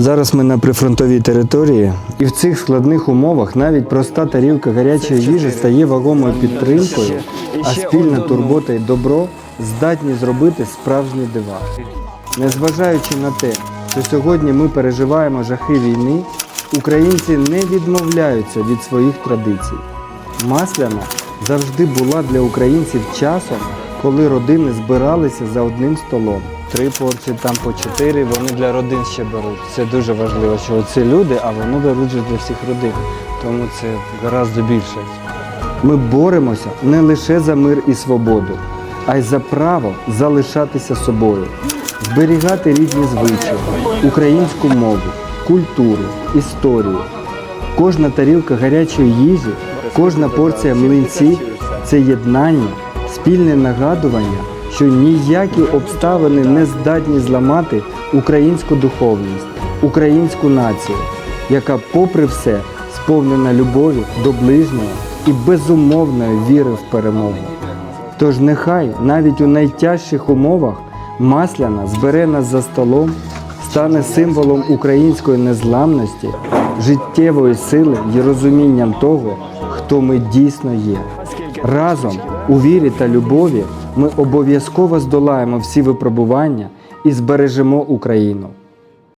Зараз ми на прифронтовій території, і в цих складних умовах навіть проста тарілка гарячої їжі стає вагомою підтримкою, а спільна турбота і добро здатні зробити справжні дива. Незважаючи на те, що сьогодні ми переживаємо жахи війни, українці не відмовляються від своїх традицій. Масляна завжди була для українців часом, коли родини збиралися за одним столом. Три порції, там по чотири, вони для родин ще беруть. Це дуже важливо, що це люди, а вони беруть для всіх родин. Тому це гораздо більше. Ми боремося не лише за мир і свободу, а й за право залишатися собою, зберігати рідні звичаї, українську мову, культуру, історію. Кожна тарілка гарячої їжі, кожна порція млинців це єднання, спільне нагадування, що ніякі обставини не здатні зламати українську духовність, українську націю, яка, попри все, сповнена любові до ближнього і безумовної віри в перемогу. Тож нехай навіть у найтяжчих умовах масляна збере нас за столом, стане символом української незламності, життєвої сили і розумінням того, хто ми дійсно є. Разом у вірі та любові ми обов'язково здолаємо всі випробування і збережемо Україну.